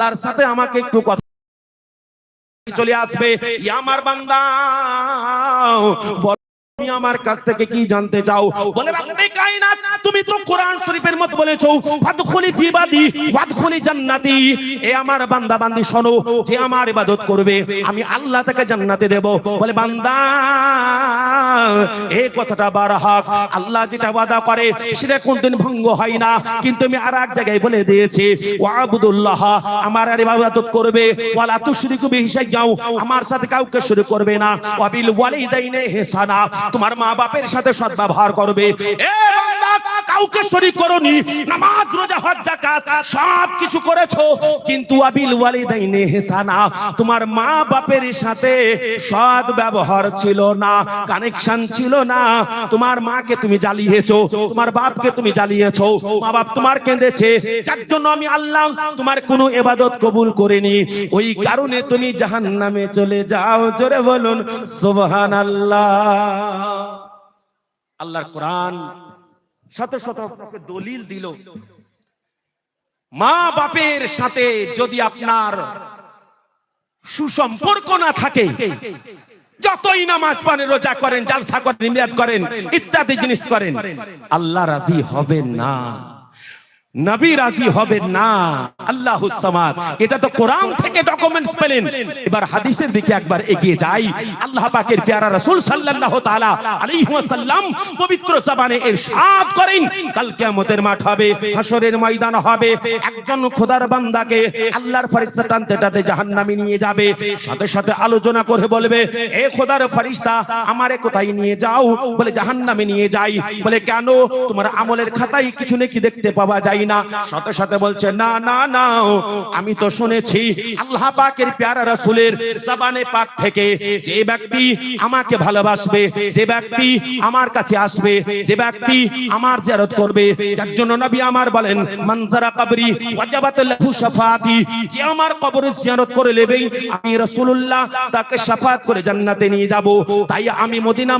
তার সাথে আমাকে একটু কথা চলে আসবে। আমার বান্দা তুমি আমার কাছ থেকে কি জানতে চাও? বলে, রাব্বে কায়নাত, তুমি তো কোরআন শরীফের মত বলেছ। ফাদখুলি ফি জান্নাতি। এ আমার বান্দা, বান্দি, শোনো, যে আমার ইবাদত করবে, আমি আল্লাহ তাকে জান্নাতে দেব। বলে, বান্দা এই কথাটা বার হক। আল্লাহ যেটা ওয়াদা করে, সেটা কোনদিন ভঙ্গ হয় না। কিন্তু আমি আর এক জায়গায় বলে দিয়েছি, ওয়াবুদুল্লাহ, আমার আর ইবাদত করবে। ওয়ালা তুশরিকু বিহি শাইয়াও আমার সাথে কাউকে শুরু করবে না। ওয়াবিল ওয়ালিদাইনে ইহসানা তোমার মা বাপের সাথে সদ্ব্যবহার করবে। এ বান্দা কাউকে শরীক করনি, নামাজ, রোজা, হজ, যাকাত, সব কিছু করেছ, কিন্তু ওয়াবিল ওয়ালিদাইনে তোমার মা বাপের সাথে সৎ ব্যবহার ছিল না কানেকশন ছিল না। তোমার মাকে তুমি জ্বালিয়েছো, তোমার বাপকে তুমি মা বাপ তোমার কেঁদেছে, যার জন্য আমি আল্লাহ তোমার কোনো এবাদত কবুল করিনি। ওই কারণে তুমি জাহান্নামে চলে যাও, জোরে বলুন, সুবহানাল্লাহ। আল্লাহর কোরআন শত শত আপনাকে দলিল দিল। মা বাপের সাথে যদি আপনার সুসম্পর্ক না থাকে যতই নামাজ পানে রোজা করেন জালসা করেন করেন ইত্যাদি জিনিস করেন আল্লাহ রাজি হবেন না। নবী রাজি হবেন না। আল্লাহ সামাদ। এটা তো কোরআন থেকে ডকুমেন্টস পেলেন। এবার হাদিসের দিকে একবার এগিয়ে যাই। আল্লাহ পাকের পেয়ারা রাসূল সাল্লাল্লাহু তাআলা আলাইহি ওয়াসাল্লাম পবিত্র জবানে ইরশাদ করেন, কাল কিয়ামতের মাঠ হবে হাসরের ময়দান হবে। একজন খোদার বান্দাকে আল্লাহর ফেরেশতা টানতে টানতে জাহান্নামে নিয়ে যাবে। সাথে সাথে আলোচনা করে বলবে, এ খোদার ফেরেশতা, আমারে কোথায় নিয়ে যাও? বলে, জাহান্নামে নিয়ে যাই। বলে, কেন? তোমার আমলের খাতায় কিছু নাকি দেখতে পাওয়া যায়। না সাথে সাথে বলছে, না না না আমি তো শুনেছি আল্লাহ পাকের প্যারা রাসূলের জবানে পাক থেকে যে ব্যক্তি আমাকে ভালোবাসবে, যে ব্যক্তি আমার কাছে আসবে, যে ব্যক্তি আমার জিয়ারত করবে, যার জন্য নবী আমার বলেন মানজারা কবরি ওয়াজাবাত লাহু শাফাতি যে আমার কবরের জিয়ারত করে আমি রাসূলুল্লাহ তাকে শাফাত করে জান্নাতে নিয়ে যাব। তাই আমি মদিনা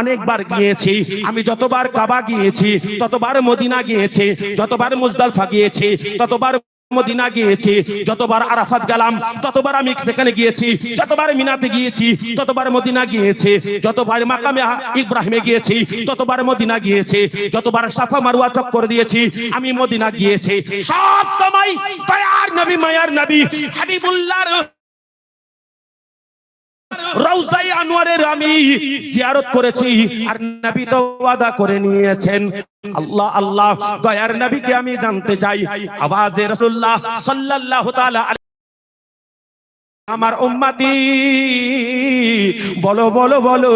অনেকবার গিয়েছি, আমি যতবার কাবা গিয়েছি, ততবার মদিনা গিয়েছি যতবার মুজদালফা গিয়েছি, ততবার মদিনা গিয়েছি, যতবার আরাফাত গেলাম, ততবার আমি সেখানে গিয়েছি, যতবার মিনাতে গিয়েছি, ততবার মদিনা গিয়েছি, যতবার মাকামে ইব্রাহিমে গিয়েছি, ততবার মদিনা গিয়েছি, যতবার সাফা মারওয়া চক্কর দিয়েছি, আমি মদিনা গিয়েছি। সব সময় দয়ার নবী, মায়ার নবী, হাবিবুল্লাহর রওজাই আনোয়ারের আমি জিয়ারত করেছি, আর নবী তো ওয়াদা করে নিয়েছেন। আল্লাহ আল্লাহ, দয়ার নবীকে আমি জানতে চাই। আওয়াজে রাসূলুল্লাহ সাল্লাল্লাহু তাআলা আমার উম্মতি, বলো বলো বলো,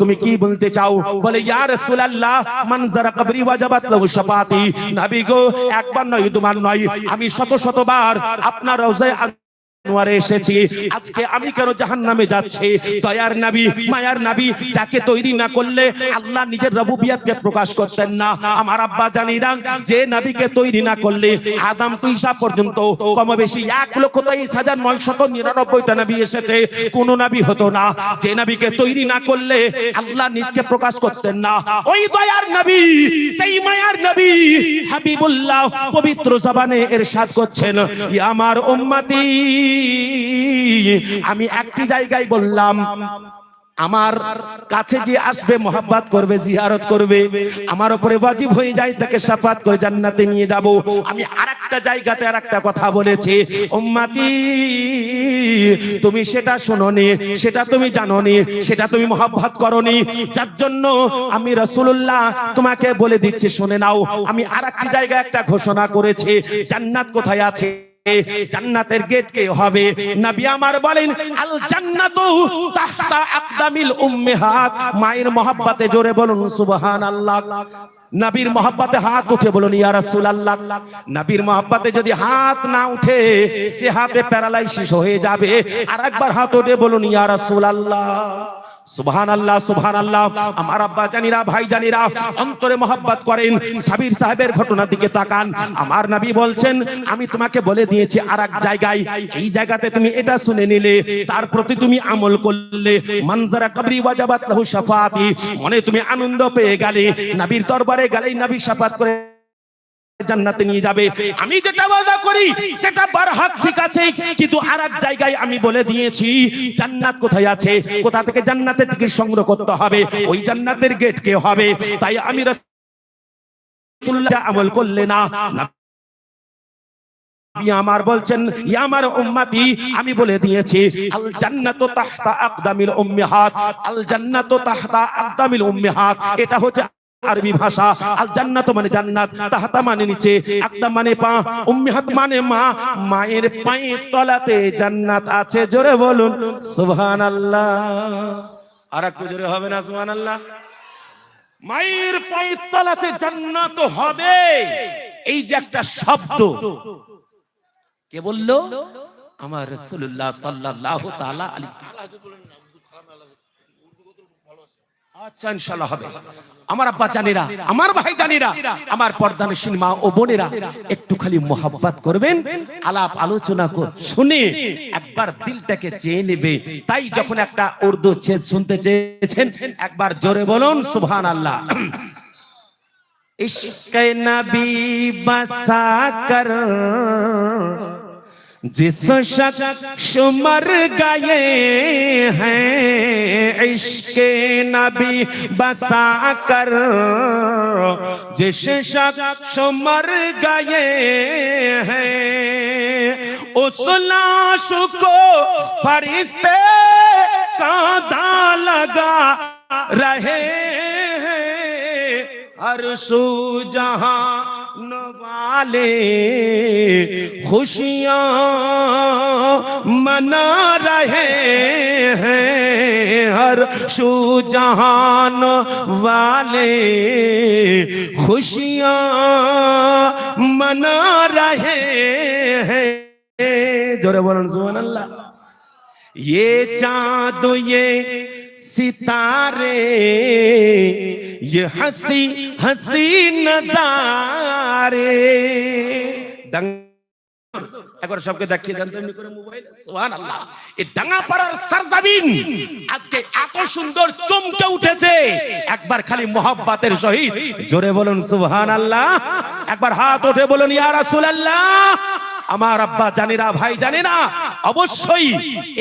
তুমি কি বলতে চাও? বলে, ইয়া রাসূলুল্লাহ, মান যারা কবরি ওয়াজাবাত লাহু শাফাতি। নবী গো, একবার নয়, দুবার নয়, আমি শত, শতবার আপনার রওজায় আনোয়ারে এসেছি। আজকে আমি কেন জাহান্নামে যাচ্ছি? দয়ার নবী, মায়ার নবী, যাকে তৈরি না করলে আল্লাহ নিজের রবুবিয়াতকে প্রকাশ করতেন না। আমার আব্বা জানিরা যে নবীকে তৈরি না করলে আদম ঈসা পর্যন্ত কম বেশি এক লক্ষ তেইশ হাজার নয়শত নিরানব্বইটা নবী এসেছে। কোন নবী হতো না। যে নবীকে তৈরি না করলে আল্লাহ নিজকে প্রকাশ করতেন না। ওই দয়ার নবী, সেই মায়ার নবী হাবিবুল্লাহ পবিত্র জবানে এরশাদ করছেন আমার উম্মতি আমি একটি জায়গায় বললাম, আমার কাছে যে আসবে মোহাব্বত করবে, জিয়ারত করবে, আমার উপরে ওয়াজিব হয়ে যায়, তাকে সাফাত করে জান্নাতে নিয়ে যাব। আমি আরেকটা জায়গাতে আরেকটা কথা বলেছি, উম্মতি, তুমি সেটা শোনোনি, সেটা তুমি জানোনি, সেটা তুমি মোহাব্বত করনি। যার জন্য আমি রাসূলুল্লাহ তোমাকে বলে দিচ্ছি, শুনে নাও, আমি আর আরেকটি জায়গায় একটা ঘোষণা করেছি, জান্নাত কোথায় আছে? জান্নাতের গেট কে হবে। নবী আমার বলেন আল জান্নাতু তাহতা আকদামিল উম্মাহাত। মায়ের মহব্বতে জোরে বলুন, সুবহানাল্লাহ। নবীর মহব্বতে হাত উঠে বলুন, ইয়া রাসূলুল্লাহ। নবীর মহব্বতে যদি হাত না উঠে, সে হাতে প্যারালাইসিস হয়ে যাবে। আর একবার হাত উঠে বলুন, ইয়া রাসূলুল্লাহ। আমি তোমাকে বলে দিয়েছি আর এক জায়গায়। এই জায়গাতে তুমি এটা শুনে নিলে, তার প্রতি তুমি আমল করলে। মানজারা কবরি ওয়াজাবাত লাহু শাফাতি। মনে তুমি আনন্দ পেয়ে গেলে। নবীর দরবারে গেলেই নবী শাফাত করে জান্নাতে নিয়ে যাবে। আমি যেটা ওয়াদা করি, সেটা বারহাত ঠিক আছে, কিন্তু আর এক জায়গায় আমি বলে দিয়েছি, জান্নাত কোথায় আছে? কোথা থেকে জান্নাতের টিকিট সংগ্রহ করতে হবে? ওই জান্নাতের গেট কে হবে? তাই আমি রাসূলুল্লাহ আমল করলে না। আমার বলছেন আমার আমি বলে দিয়েছি, আল জান্নাতু তাহতা আকদামিল উম্মাহাত। আল তাহতা আকদামিল উম্মাহাত। এটা হচ্ছে আরবি ভাষা আল জান্নাত মানে জান্নাত, তাহতা মানে নিচে আকদাম মানে পা, উম্মাহাত মানে মা, মায়ের পায়ের তলাতে জান্নাত আছে, জোরে বলুন, সুবহানাল্লাহ। আর একটু জোরে হবে না, সুবহানাল্লাহ? মায়ের পায়ের তলাতে জান্নাত হবে। এই যে একটা শব্দ। কে বলল? আমার রসুল্লাহ সাল্লাহ তালা আলী আচ্ছা ইনশাআল্লাহ হবে। আমার আব্বা জানিরা, আমার ভাই জানিরা, আমার পর্দা পর্দানশীল মা ও বোনেরা, একটু খালি মোহাব্বত করবেন, আলাপ আলোচনা কর, শুনে একবার দিলটাকে চেয়ে নেবে। তাই যখন একটা উর্দু ছেদ শুনতে চেয়েছেন, একবার জোরে বলুন সুবহান আল্লাহ ইশকে নবী বাসা কর جس شک شمر گئے ہیں، عشق نبی بسا کر۔ جس شک شمر گئے ہیں، اس لاش کو پرستے کاندھا لگا رہے ہیں۔ ہر سو جہاں والے خوشیاں منا رہے ہیں ہر شو جہان والے خوشیاں منا رہے ہیں۔ جو رہے سبحان اللہ۔ یہ چاند، یہ सितारे ये हंसी हंसी नजारे डंग একবার সবকে দেখিয়ে দেন তেমনি করে মোবাইল সুবহানাল্লাহ এই ডাঙ্গাপাড়ার সরজমিন আজকে এত সুন্দর চমকে উঠেছে একবার খালি মোহাব্বতের সহিত জোরে বলুন সুবহানাল্লাহ একবার হাত উঠে বলুন ইয়া রাসূলুল্লাহ আমার আব্বা জানিনা ভাই জানিনা অবশ্যই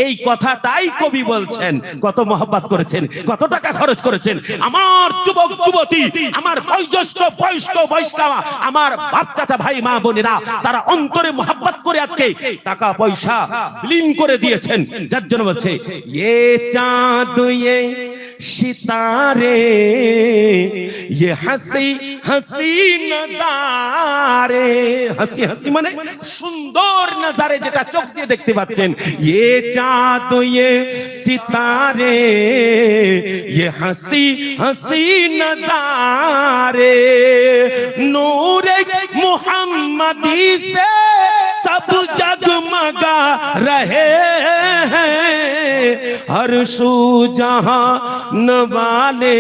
এই কথাটাই কবি বলছেন। কত মহব্বত করেছেন, কত টাকা খরচ করেছেন। আমার যুবক, যুবতী, আমার বয়োজ্যেষ্ঠ, বয়স্ক, বয়স্কা, আমার বাপ চাচা ভাই, মা বোনেরা, তারা অন্তরে মহব্বত করে আজকে টাকা পয়সা বিলীন করে দিয়েছেন। যার জন্য বলছে, এ চাঁদ ستارے، یہ ہسی ہسی نظارے۔ ہسی ہسی منہ شندور نظارے دیکھتے پاچن یہ چاد ستارے، یہ ہسی ہسی نظارے۔ نور محمدی سے سب جگمگا رہے ہیں۔ ہر سو جہاں نوالے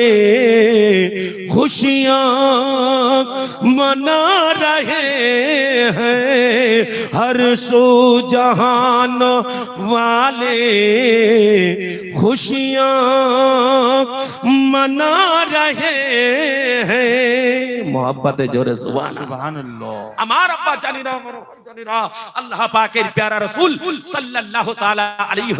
خوشیاں منا رہے ہیں۔ ہر سو جہان والے خوشیاں منا رہے ہیں۔ মোহাব্বতে জোরে আমার আব্বা জানি না আল্লাহ পাকের প্যারা সাল্লাল্লাহু তাআলা আলাইহি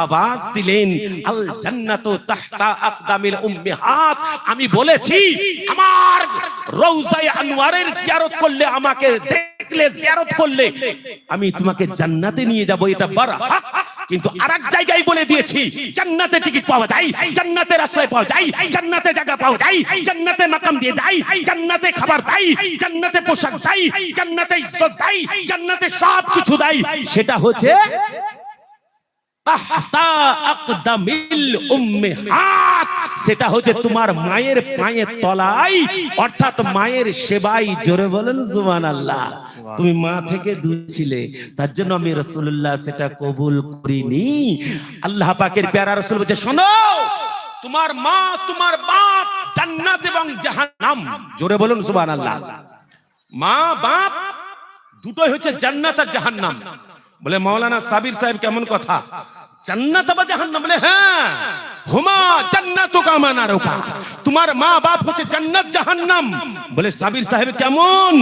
আওয়াজ দিলেন আল জান্নাতু তাহতা আকদামিল উম্মিহাত আমি বলেছি আমার রওজায়ে আনোয়ারের জিয়ারত করলে আমাকে দেখলে জিয়ারত করলে আমি তোমাকে জান্নাতে নিয়ে যাব এটা বারহাক। কিন্তু আরেক জায়গায় বলে দিয়েছি, জান্নাতে টিকিট পাওয়া যায়, জান্নাতের আশ্রয় পাওয়া যায়, জান্নাতে জায়গা পাওয়া যায়, জান্নাতে মাকাম দিয়ে দেয়, জান্নাতে খাবার দেয়, জান্নাতে পোশাক দেয়, জান্নাতে ইজ্জত দেয়, জান্নাতে সব কিছু দেয়। সেটা হচ্ছে সেটা হচ্ছে তোমার মায়ের পায়ের অর্থাৎ মায়ের সেবাই জোরে বলেন, সুবহানাল্লাহ। তুমি মা থেকে দূর ছিলে, তার জন্য আমি রাসূলুল্লাহ সেটা কবুল করিনি। আল্লাহ পাকের প্যারা রাসূল বলছে, শোনো, তোমার মা, তোমার বাপ জান্নাত এবং জাহান্নাম। জোরে বলুন মা, বাপ, দুটোই হচ্ছে জান্নাত আর জাহান্নাম। বলে মাওলানা সাবির সাহেব কেমন কথা জান্নাত বা জাহান্নাম বলে হ্যাঁ হুমা জান্নাত কামানা রোকা তোমার মা বাপ হচ্ছে জান্নাত জাহান্নাম। বলে সাবির সাহেব, কেমন?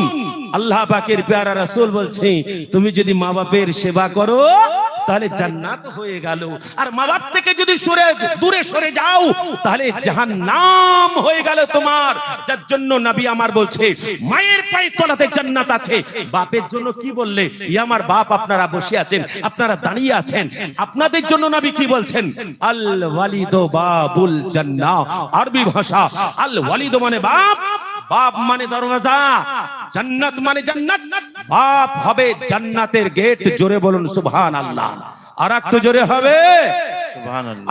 আল্লাহ পাকের পেয়ারা রাসূল বলছে, তুমি যদি মা বাপের সেবা করো, তাহলে জান্নাত হয়ে গেল। আর মা বাপ থেকে যদি সরে, দূরে সরে যাও, তাহলে জাহান্নাম হয়ে গেল তোমার। যার জন্য নবী আমার বলছে, মায়ের পায়ের তলাতে জান্নাত আছে। বাপের জন্য কি বললে? ই আমার বাপ, আপনারা বসে আছেন, আপনারা দাঁড়িয়ে আছেন। আপনাদের জন্য নবী কি বলছেন? আল ওয়ালিদ বাবুল জান্নাহ। আরবি ভাষা আল ওয়ালিদ মানে বাপ বাপ মানে দরওয়াজা জান্নাত মানে জান্নাত। বাপ হবে জান্নাতের গেট জোরে বলুন সুবহান আল্লাহ আর একটু জোরে হবে।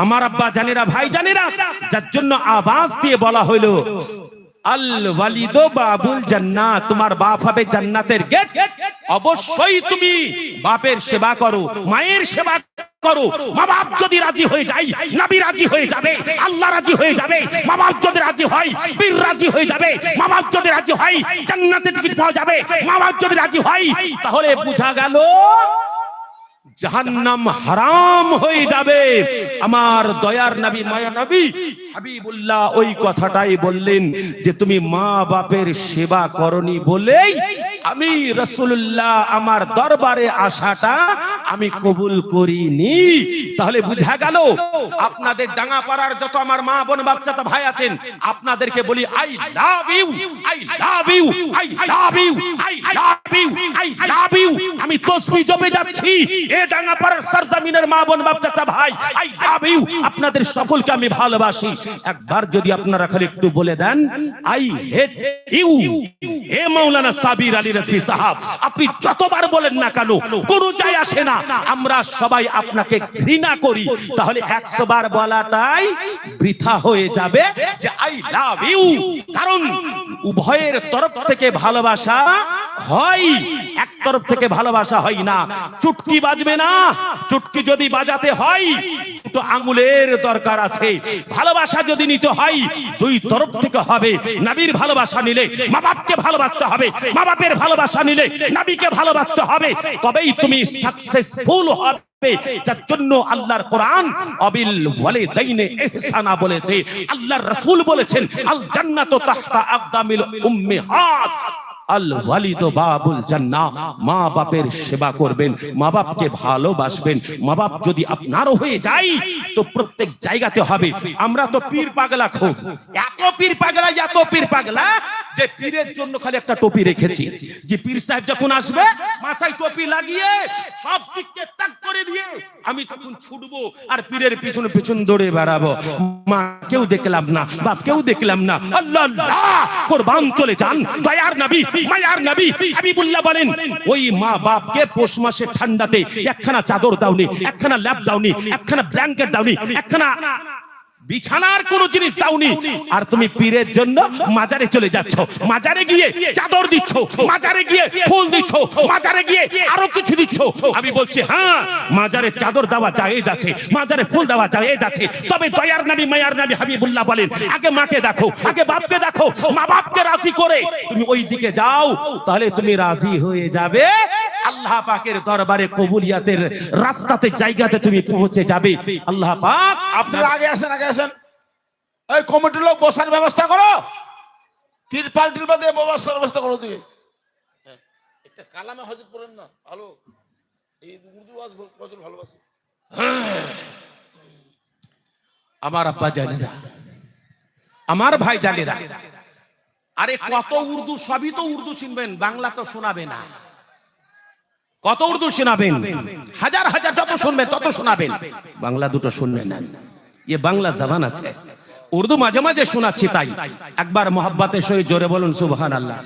আমার আব্বা জানেরা ভাই জানেরা যার জন্য আওয়াজ দিয়ে বলা হইল আল ওয়ালিদ বাবুল জান্নাত তোমার বাপ হবে জান্নাতের গেট। অবশ্যই তুমি বাপের সেবা করো মায়ের সেবা করো। মা বাপ যদি রাজি হয়ে যায়, নবী রাজি হয়ে যাবে, আল্লাহ রাজি হয়ে যাবে মা বাপ যদি রাজি হয় বীর রাজি হয়ে যাবে মা বাপ যদি রাজি হয় জান্নাতে টিকিট পাওয়া যাবে মা বাপ যদি রাজি হয়, তাহলে বোঝা গেল জাহান্নাম হারাম হয়ে যাবে। আমার দয়ার নবী, মায়া নবী, হাবিবুল্লাহ ওই কথাটাই বললেন যে, তুমি মা বাপের সেবা করনি বলেই আমি রসুল্লাহ আমার দরবারে আসাটা আমি কবুল করিনি। তাহলে বুঝা গেল আপনাদের ডাঙ্গাপাড়ার যত আমার মা বোন বাচ্চা ভাই আছেন, আপনাদেরকে বলি, I love you, I love you, I love you, I love you, I love you. আমি তসবি জপে যাচ্ছি, এ ডাঙ্গাপাড়ার সরজমিনের মা বোন বাচ্চা ভাই, আই লাভ ইউ। আপনাদের সকলকে আমি ভালোবাসি। একবার যদি আপনারা খালি একটু বলে দেন, আই হেট ইউ এ মাওলানা সাবির আলী আপনি যতবার বলেন না কেন, কোনো যায় আসে না। আমরা সবাই আপনাকে ঘৃণা করি। তাহলে একশো বার বলাটাই বৃথা হয়ে যাবে যে আই লাভ ইউ কারণ উভয়ের তরফ থেকে ভালোবাসা হয়, এক তরফ থেকে ভালোবাসা হয় না। চুটকি বাজবে না। চুটকি যদি বাজাতে হয় তো আঙ্গুলের দরকার আছে। ভালোবাসা যদি নিতে হয়, দুই তরফ থেকে হবে। নবীর ভালোবাসা নিলে মা বাপকে ভালোবাসতে হবে। মা বাপের ভালোবাসা নিলে নবীকে ভালোবাসতে হবে। তবেই তুমি সাকসেসফুল হবে। যার জন্য আল্লাহর কোরআন বলেছেন, আল জান্নাতু তাহতা আকদামিল উম্মিহাত। পীর সাহেব যখন আসবে, মাথায় টুপি লাগিয়ে সব করে দিয়ে আমি তখন ছুটবো আর পীরের পিছনে পিছন দৌড়ে বেড়াবো। দেখলাম না, বাপ, কেউ দেখলাম না। আল্লাহ আল্লাহ চলে যান, দয়ার নবী মায়ার নবী হাবিবুল্লাহ বলেন, ওই মা বাপকে পৌষ মাসে ঠান্ডাতে একখানা চাদর দাওনি, একখানা ল্যাপ দাওনি, একখানা ব্ল্যাঙ্কেট দাওনি, একখানা বিছানার কোন জিনিস দাওনি। আর তুমি পীরের জন্য মাজারে চলে যাচ্ছ। মাজারে গিয়ে চাদর দিচ্ছ, মাজারে গিয়ে ফুল দিচ্ছ, মাজারে গিয়ে আরও কিছু দিচ্ছ। আমি বলছি হ্যাঁ মাজারে চাদর দেওয়া জায়েজ আছে, মাজারে ফুল দেওয়া জায়েজ আছে। তবে দয়ার নবী মায়ার নবী হাবিবুল্লাহ বলেন, আগে মাকে দেখো, আগে বাপকে দেখো, মা বাপকে রাজি করে। তুমি ওই দিকে যাও, তাহলে তুমি রাজি হয়ে যাবে। আল্লাহ পাকের দরবারে কবুলিয়াতের রাস্তাতে জায়গাতে তুমি পৌঁছে যাবে। আল্লাহ পাক আপনারা আগে আসেন আগে আসেন। এই কমিটির লোক বসার ব্যবস্থা করো। তিরপাল টিরপাল দিয়ে বসার ব্যবস্থা করো তুমি। একটা কালামে হজরত করেন না। ভালো। এই উর্দু আজ প্রচুর ভালোবাসে। আমার আব্বা জানেরা আমার ভাই জানেরা আরে কত উর্দু সবই তো উর্দু শুনবেন বাংলা তো শোনাবে না। কত উর্দু শোনাবেন? হাজার হাজার যত শুনবেন, তত শোনাবেন। বাংলা দুটো শুনবেন না। এ বাংলা জবান আছে। উর্দু মাঝে মাঝে শোনাচ্ছি তাই। একবার মহাব্বাতের সহিত জোরে বলুন সুবহান আল্লাহ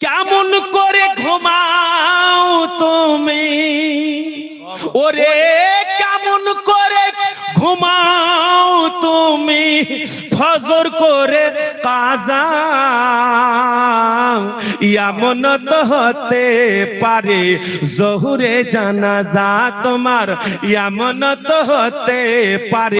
কেমন করে ঘুমাও তুমি? ওরে কেমন করে ঘুমাও তুমি? ফজর করে কাজা এমন তো হতে পারে জহুরে জানাজা তোমার। এমন তো হতে পারে